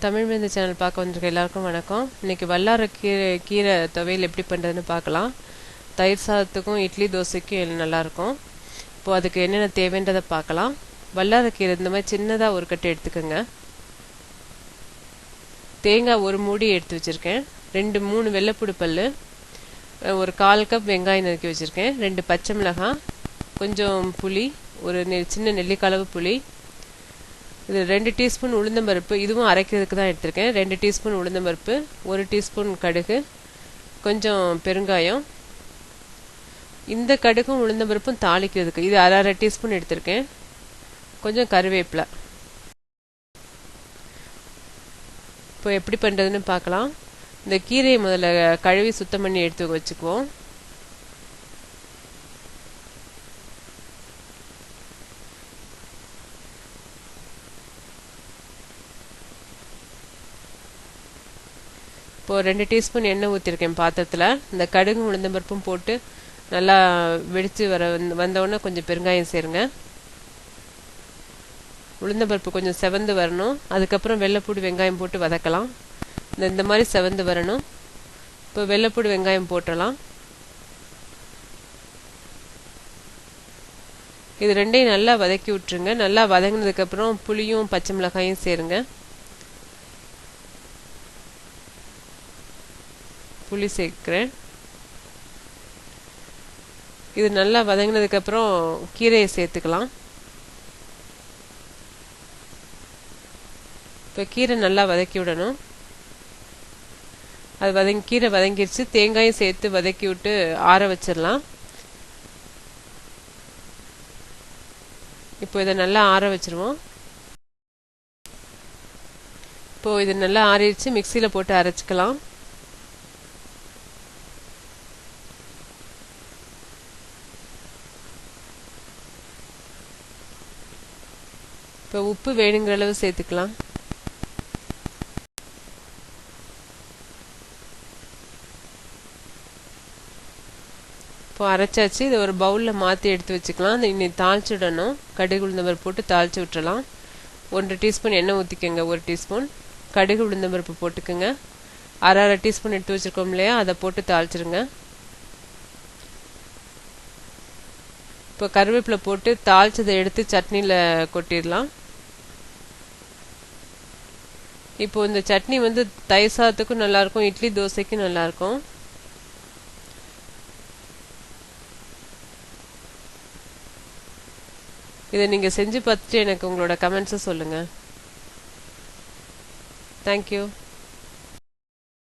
Tamil மேந்த channel பார்க்க வந்திருக்க எல்லாருக்கும் வணக்கம். இன்னைக்கு வல்லார கீரை கீரை துவையல் எப்படி பண்ணுறதுன்னு பார்க்கலாம். தயிர் சாதத்துக்கும் இட்லி தோசைக்கும் நல்லாயிருக்கும். இப்போது அதுக்கு என்னென்ன தேவைன்றதை பார்க்கலாம். வல்லார கீரை இந்த மாதிரி சின்னதாக ஒரு கட்டு எடுத்துக்கோங்க. தேங்காய் ஒரு மூடி எடுத்து வச்சுருக்கேன். ரெண்டு மூணு வெள்ளைப்புடு பல் ஒரு கால் கப் வெங்காயம் நறுக்கி வச்சுருக்கேன். ரெண்டு பச்சை மிளகாய் கொஞ்சம் புளி ஒரு நெ சின்ன நெல்லிக்களவு புளி இது ரெண்டு டீஸ்பூன் உளுந்தம்பருப்பு. இதுவும் அரைக்கிறதுக்கு தான் எடுத்திருக்கேன். ரெண்டு டீஸ்பூன் உளுந்தம்பருப்பு ஒரு டீஸ்பூன் கடுகு கொஞ்சம் பெருங்காயம். இந்த கடுகும் உளுந்தம்பருப்பும் தாளிக்கிறதுக்கு. இது அரை அரை டீஸ்பூன் எடுத்திருக்கேன். கொஞ்சம் கருவேப்பிலை. இப்போ எப்படி பண்ணுறதுன்னு பார்க்கலாம். இந்த கீரையை முதல்ல கழுவி சுத்தம் பண்ணி எடுத்து வச்சுக்குவோம். இப்போது ரெண்டு டீஸ்பூன் எண்ணெய் ஊற்றிருக்கேன் பாத்திரத்தில். இந்த கடுகு உளுந்தம்பருப்பும் போட்டு நல்லா வெடித்து வர வந்தவுடனே கொஞ்சம் பெருங்காயம் சேருங்க. உளுந்தம்பருப்பு கொஞ்சம் செவந்து வரணும். அதுக்கப்புறம் வெள்ளைப்பூடு வெங்காயம் போட்டு வதக்கலாம். இந்த இந்த மாதிரி செவந்து வரணும். இப்போ வெள்ளைப்பூடு வெங்காயம் போட்டலாம் இது ரெண்டையும் நல்லா வதக்கி விட்டுருங்க. நல்லா வதங்கினதுக்கப்புறம் புளியும் பச்சை மிளகாயும் சேருங்க. புளி சேர்க்குறேன். இது நல்லா வதங்கினதுக்கப்புறம் கீரையை சேர்த்துக்கலாம். இப்போ கீரை நல்லா வதக்கி விடணும். அது வதங்கி கீரை வதங்கிடுச்சு தேங்காயும் சேர்த்து வதக்கி விட்டு ஆற வச்சிடலாம். இப்போ இதை நல்லா ஆற வச்சிருவோம். இப்போ இது நல்லா ஆறிடுச்சு. மிக்சியில் போட்டு அரைச்சிக்கலாம். இப்போ உப்பு வேணுங்கிற அளவு சேர்த்துக்கலாம். இப்போ அரைச்சாச்சு இதை ஒரு பவுலில் மாற்றி எடுத்து வச்சுக்கலாம். அதை இன்னைக்கு தாளிச்சிடணும். கடுகு உளுந்தம்பருப்பு போட்டு தாளித்து விட்டுறலாம். ஒன்றரை டீஸ்பூன் எண்ணெய் ஊற்றிக்கோங்க ஒரு டீஸ்பூன். கடுகு உளுந்தம்பருப்பு போட்டுக்கோங்க. அரை அரை டீஸ்பூன் எடுத்து வச்சுருக்கோம் இல்லையா? அதை போட்டு தாளிச்சிருங்க. இப்போ கருவேப்பிலை போட்டு தாளிச்சதை எடுத்து சட்னியில் கொட்டிடலாம். இப்போ இந்த சட்னி வந்து தயிர் சாதத்துக்கும் நல்லாயிருக்கும் இட்லி தோசைக்கும் நல்லாயிருக்கும் இதை நீங்கள் செஞ்சு பார்த்துட்டு எனக்கு உங்களோட கமெண்ட்ஸை சொல்லுங்கள் தேங்க்யூ